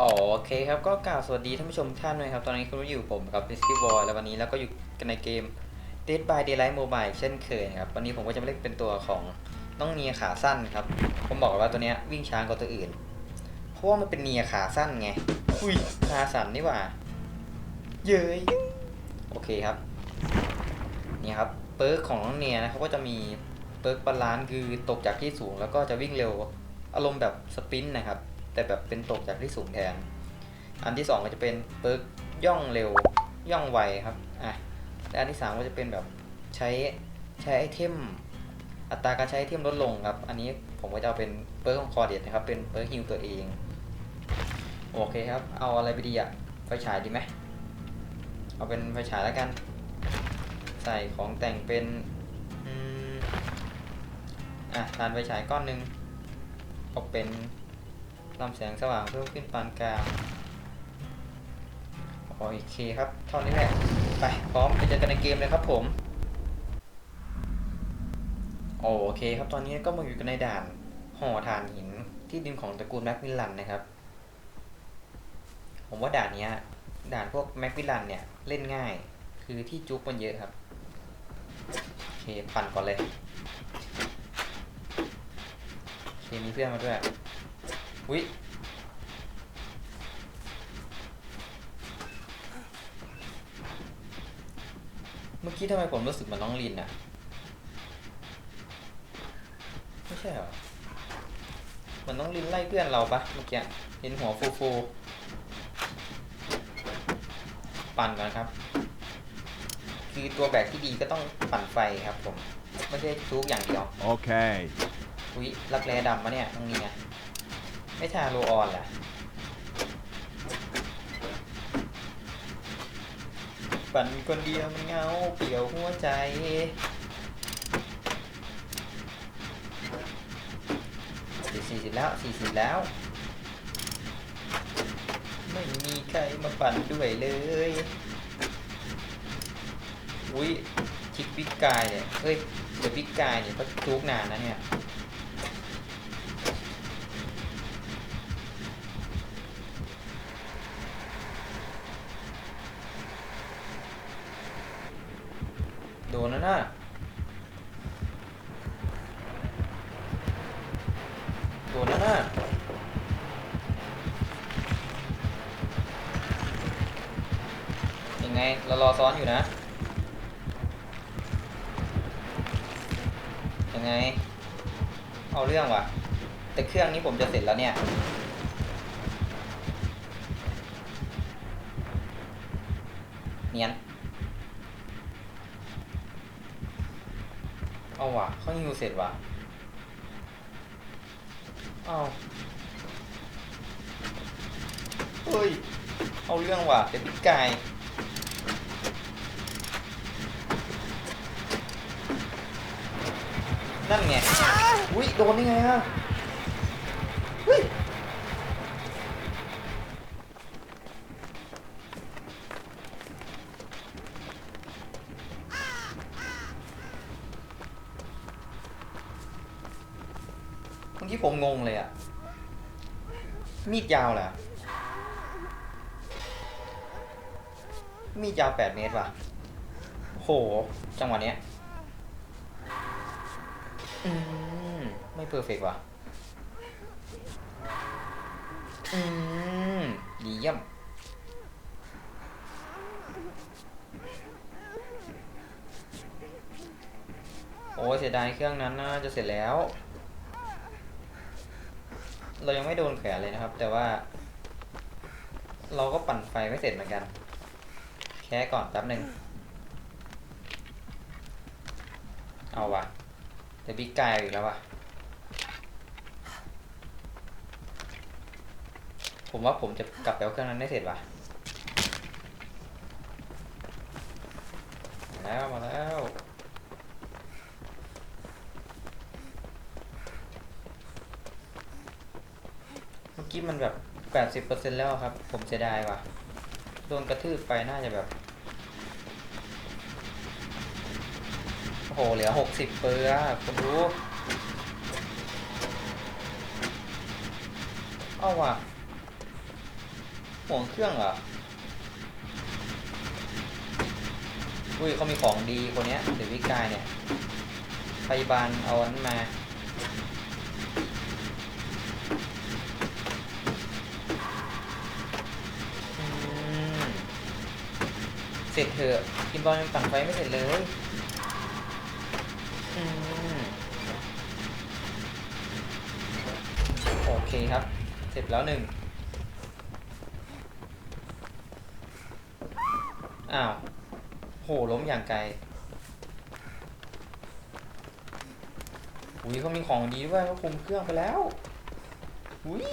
อ๋อโอเคครับก็กล่าวสวัสดีท่านผู้ชมทุกท่านด้วยครับ ตอนนี้คุณอยู่ผมกับ d i s c y Boy แล้ววันนี้เราก็อยู่กันในเกม Dead by Daylight Mobile เช่นเคยครับ วันนี้ผมก็จะมาเล่นเป็นตัวของน้องเนียขาสั้นครับ ผมบอกเลยว่าตัวเนี้ยวิ่งช้ากว่าตัวอื่น เพราะว่ามันเป็นเนียขาสั้นไง อุ้ยขาสั้นนี่หว่า เย้ยโอเคครับ นี่ครับเปิร์กของน้องเนียนะครับก็จะมีเปิร์กบาลานซ์คือตกจากที่สูงแล้วก็จะวิ่งเร็ว อารมณ์แบบสปินนะครับ แต่แบบเป็นตกจากที่สูงแทน อันที่สองก็จะเป็นเปิร์กย่องเร็วย่องไวครับอะและอันที่สามก็จะเป็นแบบใช้ใช้ไอเทมอัตราการใช้ไอเทมลดลงครับ อันนี้ผมก็จะเอาเป็นเปิร์กของคอเดียนะครับ เป็นเปิร์กฮิลตัวเอง โอเคครับ เอาอะไรไปดีอะไฟฉายดีไหมเอาเป็นไฟฉายแล้วกัน ใส่ของแต่งเป็นอะทานไฟฉายก้อนหนึ่งเอาเป็น ลำแสงสว่างเพิ่มขึ้นปานกลางโอเคครับ เท่านี้แหละ ไป พร้อมไปเจอกันในเกมเลยครับผม โอเคครับ ตอนนี้ก็มาอยู่กันในด่านห่อถ่านหินที่ดินของตระกูลแม็กมิลลันนะครับ ผมว่าด่านนี้ด่านพวกแม็กมิลลันเนี่ยเล่นง่าย คือที่จุกมันเยอะครับ โอเค ปั่นก่อนเลย โอเค มีเพื่อนมาด้วย อุ้ยเมื่อกี้ทำไมผมรู้สึกเหมือนน้องลินอะไม่ใช่เหรอเหมือนน้องลินไล่เพื่อนเราปะเมื่อกี้เห็นหัวฟูฟูๆปั่นก่อนครับ คือตัวแบกที่ดีก็ต้องปั่นไฟครับผม ไม่ใช่ทุกอย่างเดียว Okay. อุ้ยรักแร้ดำมะเนี่ยตรงนี้ไง ไม่ทาโรออนล่ะปั่นคนเดียวมันเงาเปี่ยวหัวใจสี่สิบแล้วสี่สิบแล้ว ไม่มีใครมาปั่นด้วยเลย อุ้ยคิกบิ๊กกายเนี่ยเฮ้ยเดี๋ยวบิ๊กกายเนี่ยก็ทุกนานนะเนี่ย โดนแล้วนะ โดนแล้วนะยังไงเรารอซ้อนอยู่นะยังไง เอาเรื่องว่ะ แต่เครื่องนี้ผมจะเสร็จแล้วเนี่ยเนียนเอาว่ะเขาฮิวเสร็จว่ะ อาเฮ้ย เอาเรื่องว่ะเดี๋ยวพี่กายนั่นไง อุ้ยโดนยังไงฮะ มื่อกี้ผมงงเลยอะมีดยาวเหรอมีดยาวแปดเมตรว่ะโห จังหวะเนี้ยอืมไม่เพอร์เฟกว่ะอืมดีเยี่ยมโอ้ยเสียดายเครื่องนั้นน่าจะเสร็จแล้ว เรายังไม่โดนแขวนเลยนะครับ แต่ว่า เราก็ปั่นไฟไม่เสร็จเหมือนกัน แค่ก่อนแป๊บหนึ่งเอาวะแต่บิ๊กกายอีกแล้ววะผมว่าผมจะกลับไปเอาเครื่องนั้นได้เสร็จวะแล้วมาแล้ว เมื่อ กี้มันแบบแปดสิบเปอร์เซ็นแล้วครับ ผมเสียดายว่ะ โดนกระทืบไปน่าจะแบบ โอ้โห เหลือหกสิบเปอร์อะคุณรู้เอาว่ะ ห่วงเครื่องเหรอ อุ้ยเขามีของดีคนเนี้ยเดวิดกายเนี่ยพยาบาลเอาอันนั้นมา เสร็จเถอะกินบอลยังปั่นไฟไม่เสร็จเลยอืมโอเคครับ เสร็จแล้วหนึ่งอ้าว โห ล้มอย่างไกลอุ้ยเขามีของดีด้วยเขาคุมเครื่องไปแล้วอุ้ย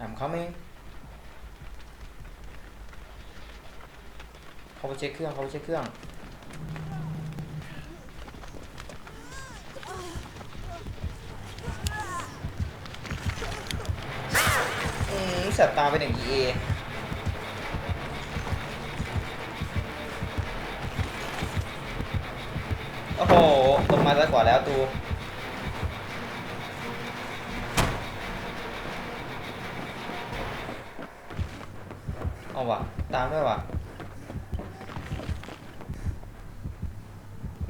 อ่ามเขาเอง เช็คเครื่องเขาไปเช็คเครื่องอืมแสบตาไปหนึ่ง EA โอ้โหลงมาซ้ายกว่าแล้วตู เอาว่ะ ตามด้วยว่ะ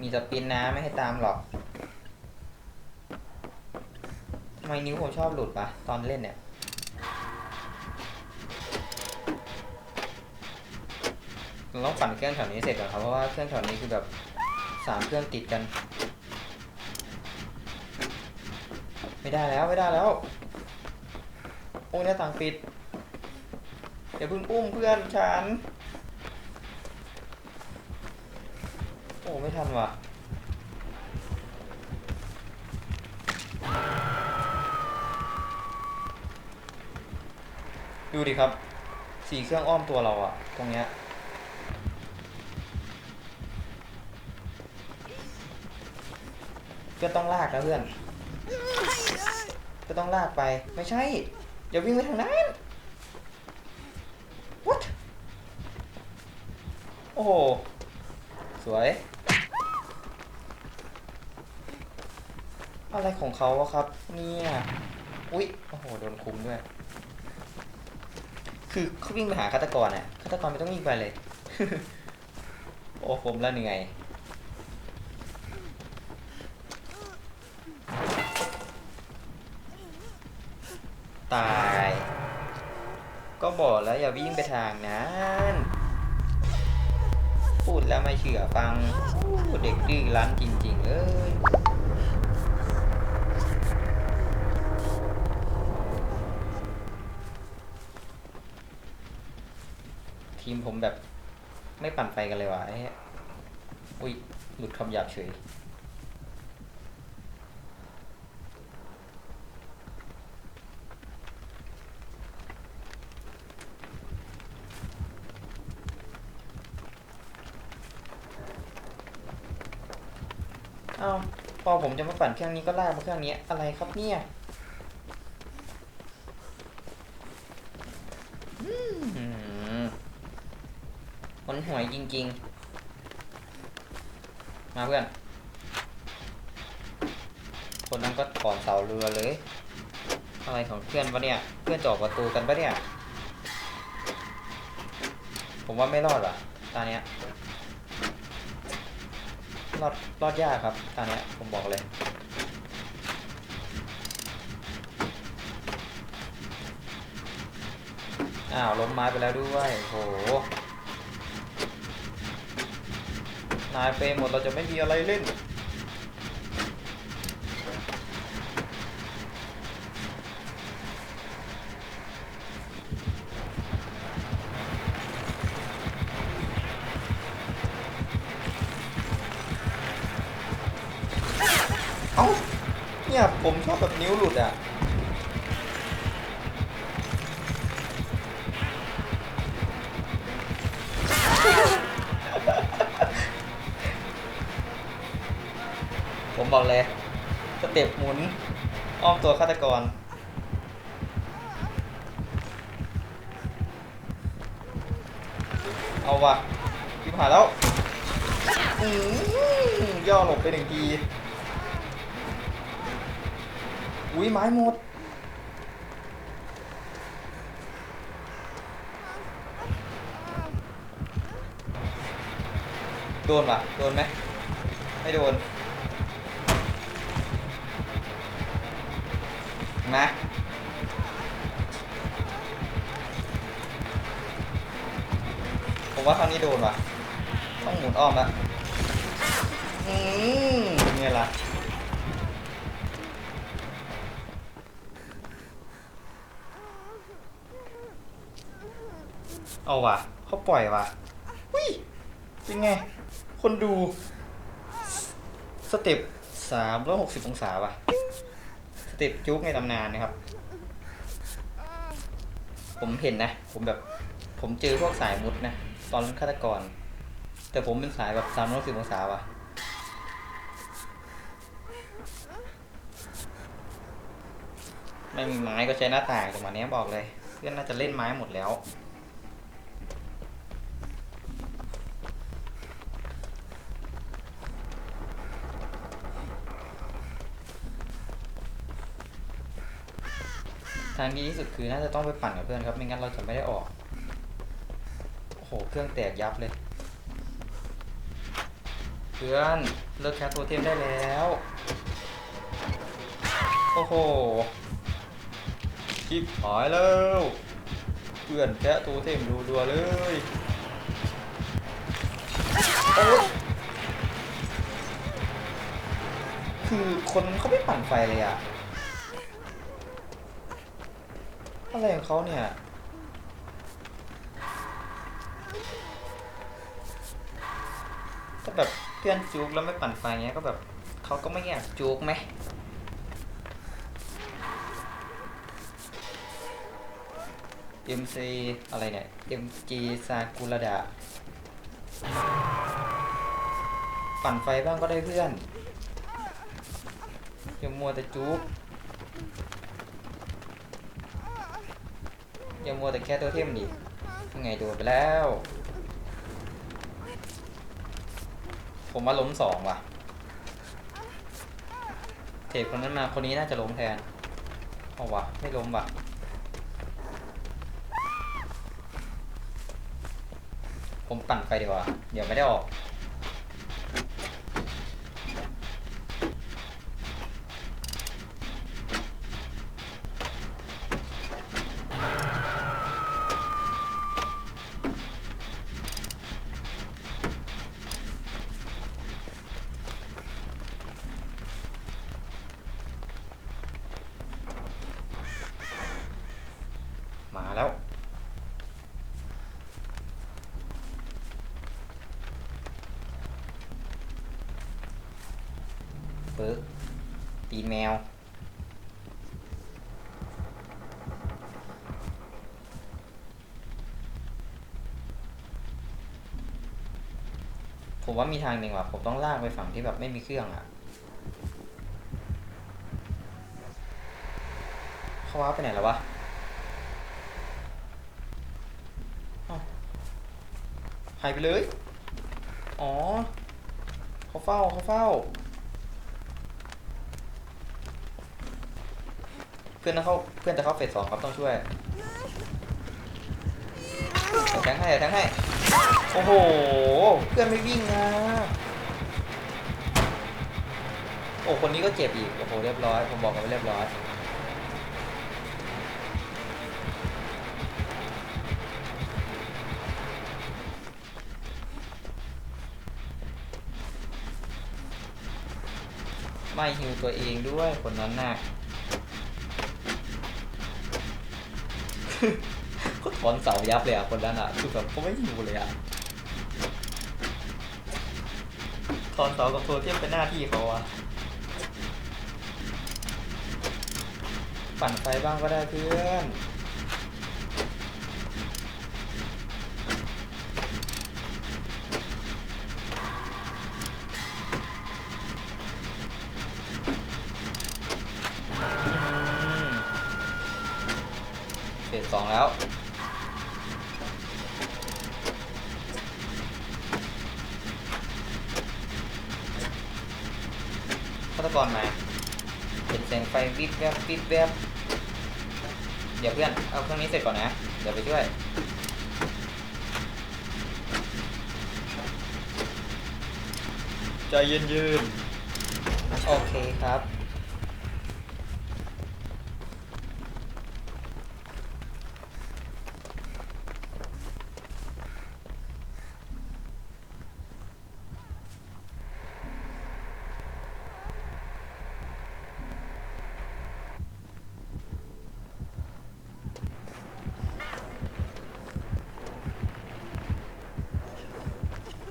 มี สปินนะไม่ให้ตามหรอกทำไมนิ้วผมชอบหลุดปะตอนเล่นเนี่ยเราต้องปั่นเครื่องแถวนี้เสร็จก่อนครับเพราะว่าเครื่องแถวนี้คือแบบสามเครื่องติดกัน ไม่ได้แล้วไม่ได้แล้วโอ้ยหน้าต่างปิดอย่าเพิ่งอุ้มเพื่อนฉันโอ้ไม่ทันว่ะ ดูดิครับ สี่เครื่องอ้อมตัวเราอะตรงเนี้ยก็ต้องลากนะเพื่อน ก็ต้องลากไป ไม่ใช่ อย่าวิ่งไปทางนั้น what โอ้โห สวย อะไรของเขาอะครับ เนี่ย อุ๊ย โอ้โห โดนคุมด้วย คือเขาวิ่งไปหาฆาตกรอะฆาตกรไม่ต้องวิ่งไปเลย โอ้ผมแล้วเหนื่อยตาย ก็บอกแล้วอย่าวิ่งไปทางนั้น พูดแล้วไม่เชื่อฟังโอ้เด็กดื้อรั้นจริง ๆ เอ้ย ทีมผมแบบ ไม่ปั่นไฟกันเลยว่ะไอ้เหี้ยอุ้ย หลุดคำหยาบเฉย เอ้าพอผมจะมาปั่นเครื่องนี้ก็ลากมาเครื่องนี้อะไรครับเนี่ยอืมมัน หวยจริง ๆ มาเพื่อน คนนั้นก็ถอนเสาเรือเลย อะไรของเพื่อนวะเนี่ย เพื่อนจออกประตูกันปะเนี่ย ผมว่าไม่รอดว่ะตาเนี้ย รอดรอดยากครับตอนเนี้ย ผมบอกเลยอ้าวล้มไม้ไปแล้วด้วยโห นายไปหมดเราจะไม่มีอะไรเล่น ผมบอกเลยสเต็ปหมุน อ้อมตัวฆาตกร เอาวะพิมหายแล้วอืย่อหลบไปหนึ่งทีอุ้ยไม้หมดโดนปะโดนไหมไม่โดน ว่าครั้งนี้โดนว่ะ ต้องหมุนอ้อมละอืมเป็นไงล่ะเอาว่ะเขาปล่อยว่ะวิเป็นไง คนดู สเต็ปสามร้อยหกสิบองศาว่ะ สเต็ปจุ๊กในตำนานนะครับ ผมเห็นนะ ผมแบบ ผมเจอพวกสายมุดนะ ตอนฆาตกร แต่ผมเป็นสายแบบสามร้อยสิบองศาว่ะไม่มีไม้ก็ใช้หน้าต่างจังหวะนี้บอกเลย เพื่อนน่าจะเล่นไม้หมดแล้วทางดีที่สุดคือน่าจะต้องไปปั่นกับเพื่อนครับ ไม่งั้นเราจะไม่ได้ออก โอ้โหเครื่องแตกยับเลย เพื่อนเลิกแคสโทเทมได้แล้ว โอ้โหชิบหายแล้ว เพื่อนแคะโทเทมรัวๆเลยโอ้ยคือคนเขาไม่ปั่นไฟเลยอะอะไรของเขาเนี่ย พื่อนจุกแล้วไม่ปั่นไฟเงี้ยก็แบบเขาก็ไม่อยากจุกไหม MC อะไรเนี่ย MG ซากุระดะปั่นไฟบ้างก็ได้เพื่อนอย่ามัวแต่จุกอย่ามัวแต่แค่ตัวเทมดิยังไงโดนไปแล้ว ผมว่าล้มสองว่ะ เทปคนนั้นมาคนนี้น่าจะล้มแทนเอาวะไม่ล้มว่ะ ผมปั่นไปดีกว่า เดี๋ยวไม่ได้ออก ปึ๊กตีนแมว ผมว่ามีทางหนึ่งว่ะ ผมต้องลากไปฝั่งที่แบบไม่มีเครื่องอะเขาว้าไปไหนแล้ววะหายไปเลย อ๋อ เขาเฝ้าเขาเฝ้า พื่อนต้องเข้าเพื่อนจะเข้าเฟสสองครับต้องช่วยแทงให้แทงให้ โอ้โห เพื่อนไม่วิ่งนะโอ้คนนี้ก็เจ็บอีก โอ้โห เรียบร้อย ผมบอกกันไปเรียบร้อย ไม่ฮิวตัวเองด้วยคนนั้นน่ะ ก็ถอนเสายับเลยอะคนนั้นอะคือแบบเขาไม่อยู่เลยอะถอนเสากับโซเทียมเป็นหน้าที่เขาอะปั่นไฟบ้างก็ได้เพื่อน ฆาตกรมาเห็นแสงไฟวิบแวบวิบแวบเดี๋ยวเพื่อนเอาเครื่องนี้เสร็จก่อนนะเดี๋ยวไปช่วยใจเย็นยืนๆโอเคครับ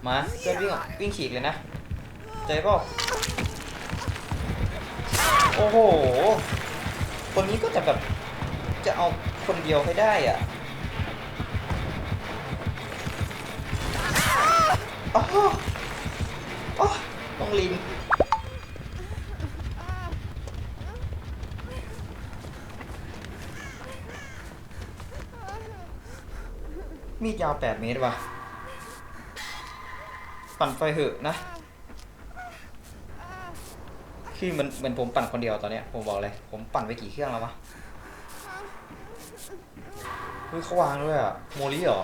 มาเพื่อน วิ่งฉีกเลยนะ ใจเปล่าโอ้โห คนนี้ก็จะแบบ จะเอาคนเดียวให้ได้อะอ้าวอ้าวต้องลินมีดยาว 8 เมตรว่ะ ปั่นไฟเหอะนะคือเหมันเหมือนผมปั่นคนเดียวตอนเนี้ยผมบอกเลย ผมปั่นไปกี่เครื่องแล้ววะเฮ้ยเขาวางด้วยอะโมลิเหรอ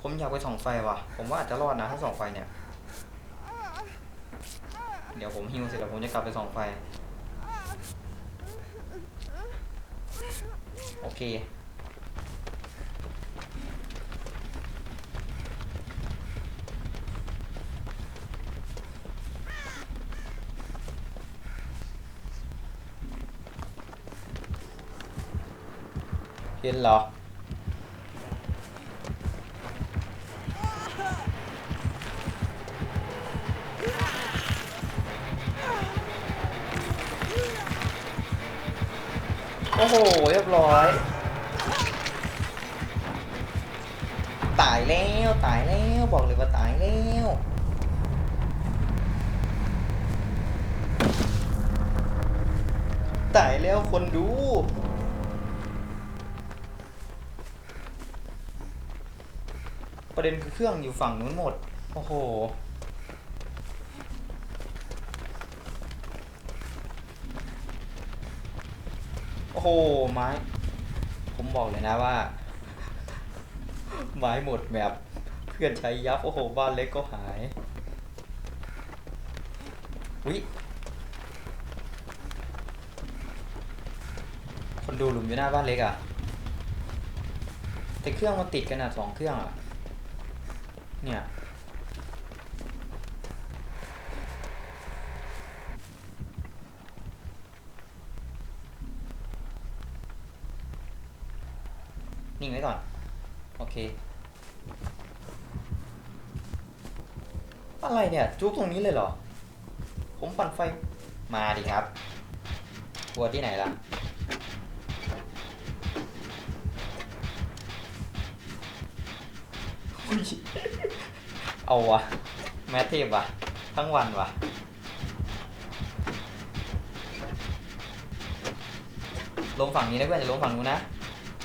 ผมอยากไปส่องไฟว่ะ ผมว่าอาจจะรอดนะถ้าส่องไฟเนี่ย เดี๋ยวผมฮิวเสร็จแล้วผมจะกลับไปส่องไฟ โอเค เห็ ประเด็นคือเครื่องอยู่ฝั่งนู้นหมด โอ้โห โอ้โห ไม้ ผมบอกเลยนะว่า ไม้หมดแบบเพื่อนใช้ยับ โอ้โห บ้านเล็กก็หายวิคนดูหลุมอยู่หน้าบ้านเล็กอะ่ะ แต่เครื่องมันติดกันอะสองเครื่องอะ เนี่ย นิ่งไว้ก่อน โอเค อะไรเนี่ย จุกตรงนี้เลยเหรอ ผมปั่นไฟ มาดิครับกลัวที่ไหนล่ะ อุ๊ย เอาวะแมทเทพวะทั้งวันวะลงฝั่งนี้นะเพื่อนจะลงฝั่งนู้นนะ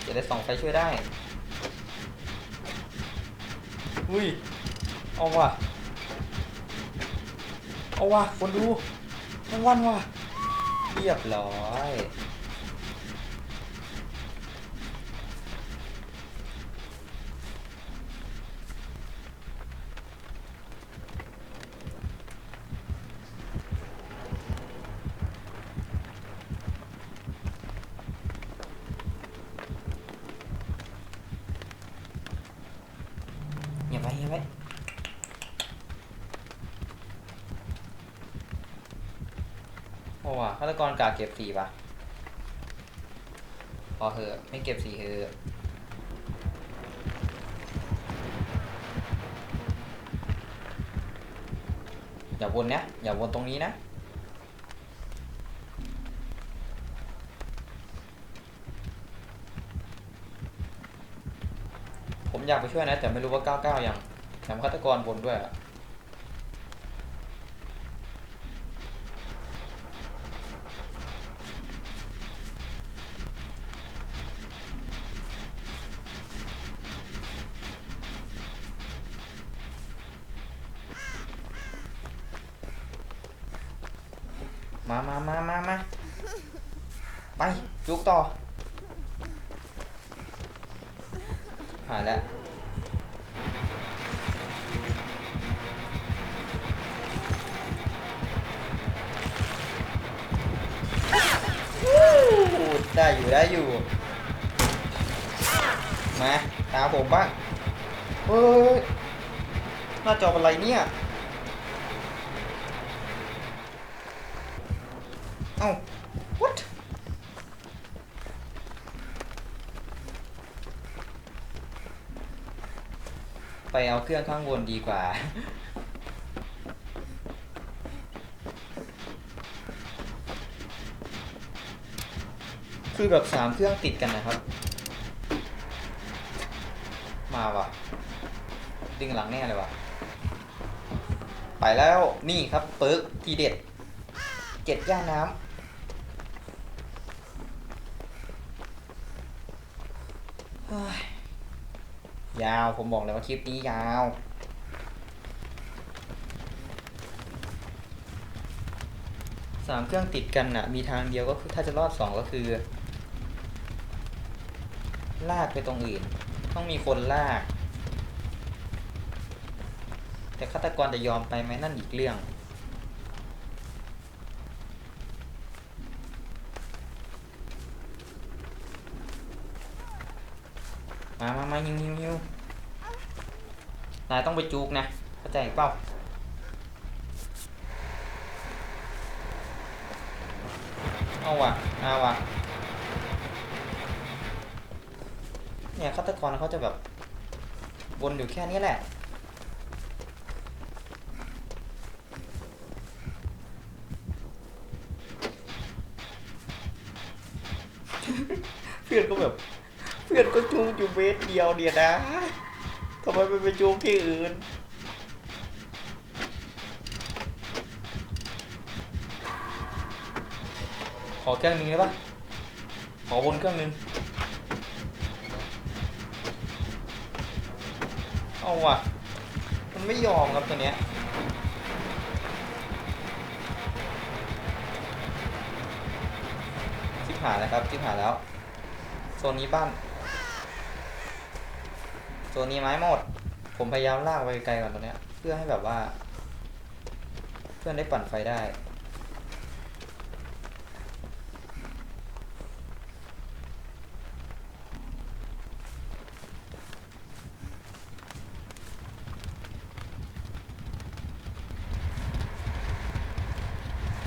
จะได้ส่องไฟช่วยได้ อุ้ย เอาว่ะ เอาว่ะ คนดูทั้งวันว่ะเรียบร้อย เงียบไว้เงียบไว้โอ้ว่ะฆาต กรกาเก็บสีป่ะพอเหอะไม่เก็บสีเหอะอย่าวนนะอย่าวนตรงนี้นะผมอยากไปช่วยนะ แต่ไม่รู้ว่า 99 ยังแถมฆาตกรบนด้วยอะ มามามามามาไปจุกต่อหายแล้ววู้ได้ อยู่ได้อยู่ มาตามผมบ้างเฮ้ยหน้าจออะไรเนี่ย เอ้า what ไปเอาเครื่องข้างบนดีกว่า คือแบบสามเครื่องติดกันนะครับ มาว่ะ ดึงหลังแน่เลยว่ะ ไปแล้วนี่ครับเปิร์กทีเด็ดเจ็ดย่างน้ำยาว ผมบอกเลยว่าคลิปนี้ยาวสามเครื่องติดกันน่ะมีทางเดียวก็คือถ้าจะรอดสองก็คือ ลากไปตรงอื่น ต้องมีคนลาก แต่ฆาตกรจะยอมไปไหมนั่นอีกเรื่อง มามามายิวยิวยิวนายต้องไปจูกนะ เข้าใจเปล่าว่ะเอาว่ะ เนี่ยฆาตกรเขาจะแบบ วนอยู่แค่นี้แหละ เพื่อนก็แบบ เพื่อนก็จูงอยู่เวทเดียวเดียวนะทำไมไม่ไปจูงที่อื่นขอเครื่องนึงได้ปะขอบนเครื่องนึง เอา ว่ะ มันไม่ยอมครับตัวเนี้ยชิบหายแล้วครับชิบหายแล้ว โซนนี้บ้าน โซนนี้ไม้หมด ผมพยายามลากไปไกลก่อนตรงเนี้ย เพื่อให้แบบว่า เพื่อนได้ปั่นไฟได้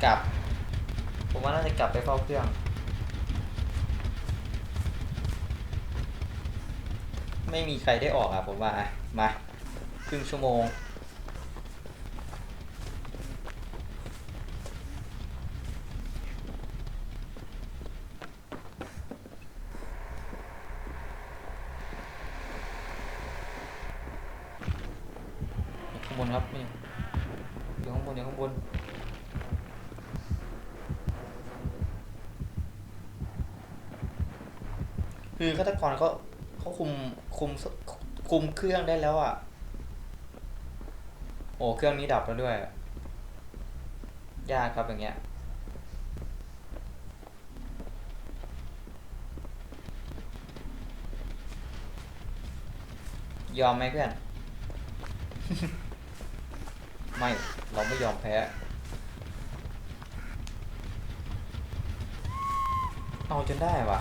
กลับ ผมว่าน่าจะกลับไปเฝ้าเครื่อง ไม่มีใครได้ออกอะผมว่ามาครึ่งชั่วโมงบนครับนี่อยู่ข้างบนอยู่ข้างบน คือฆา ตกรเขาเขาคุมคุมคุมเครื่องได้แล้วอะ โอ้เครื่องนี้ดับแล้วด้วย ยากครับอย่างเงี้ยยอมไหมเพื่อน ไม่ เราไม่ยอมแพ้ เอาจนได้ว่ะ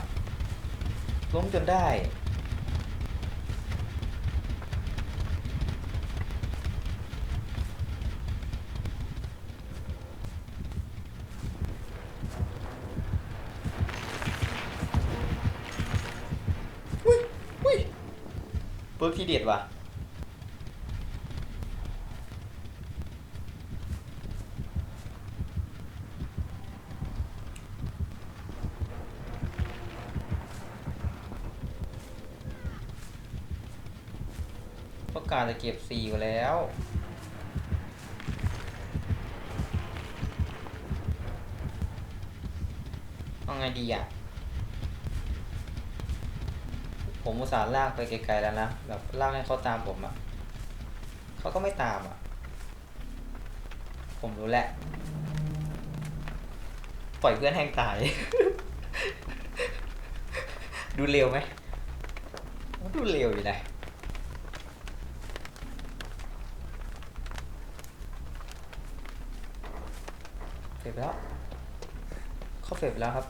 ล้มจนได้ อุ้ยอุ้ยเบิร์กที่เด็ดว่ะ ต้องการจะเก็บสี่อยู่แล้ว เอาไงดีอะ ผมอุตส่าห์ลากไปไกลๆแล้วนะ แบบลากให้เขาตามผมอะ เขาก็ไม่ตามอะ ผมรู้แหละ ปล่อยเพื่อนแห้งตาย ดูเร็วไหม ดูเร็วอยู่นะ ฟบไปแล้ว เข้าเฟบไปแล้วครับ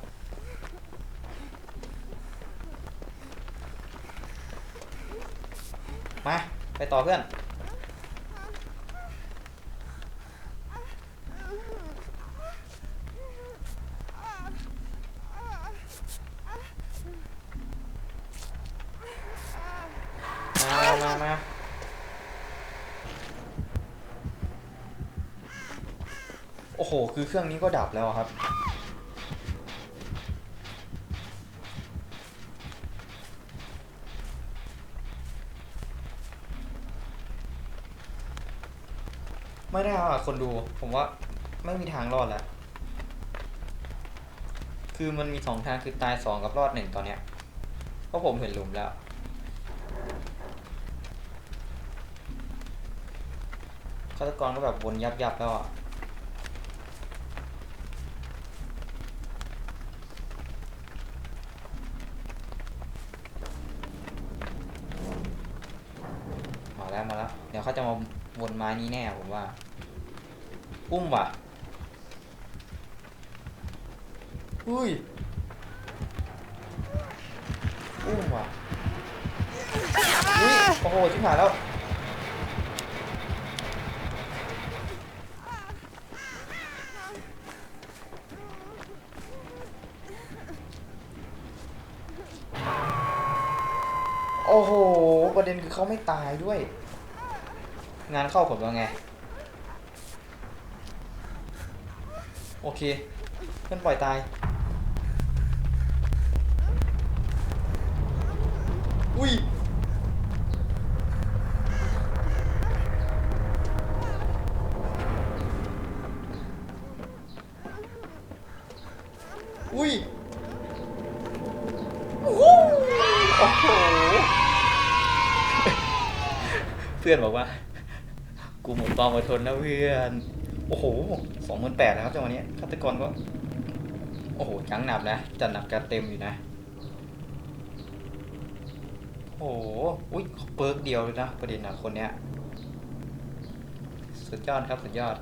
มา ไปต่อเพื่อน มามามา โอ้โห คือเครื่องนี้ก็ดับแล้วอะครับ ไม่ได้อะคนดู ผมว่าไม่มีทางรอดแล้ว คือมันมีสองทางคือตายสองกับรอดหนึ่งตอนเนี้ย เพราะผมเห็นหลุมแล้วฆาตกรก็แบบวนยับยับๆแล้วอะ แล้วมาแล้วเดี๋ยวเขาจะมาวนไม้นี้แน่ผมว่า อุ้มว่ะอุ้ยอุ้มว่ะอุ้ยโอ้โหชิบหายแล้วโอ้โห ประเด็นคือเขาไม่ตายด้วย งานเข้าผมว่าไง โอเค เพื่อนปล่อยตาย อุ้ยอุ้ยโอ้โหโอ้โหเพื่อนบอกว่า กูหมดความอดทนแล้วเพื่อน โอ้โหสองหมื่นแปดนะครับจังหวะนี้ฆาตกรก็ โอ้โหจังหนับนะ จัดหนับจัดเต็มอยู่นะ โอ้โหอุ้ยเปิร์กเดียวเลยนะ ประเด็นนะคนเนี้ย สุดยอดครับ สุดยอด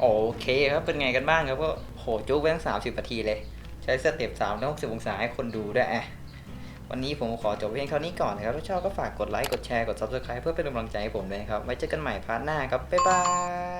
โอเคครับ เป็นไงกันบ้างครับก็โหจุ๊บไปตั้งสามสิบนาทีเลย ใช้สเต็ปสามร้อยหกสิบองศาให้คนดูด้วยอะวันนี้ผมขอจบเพียงเท่านี้ก่อนนะครับ ถ้าชอบก็ฝากกดไลค์ กดแชร์ กด subscribe เพื่อเป็นกำลังใจให้ผมเลยครับ ไว้เจอกันใหม่พาร์ทหน้าครับ บ๊ายบาย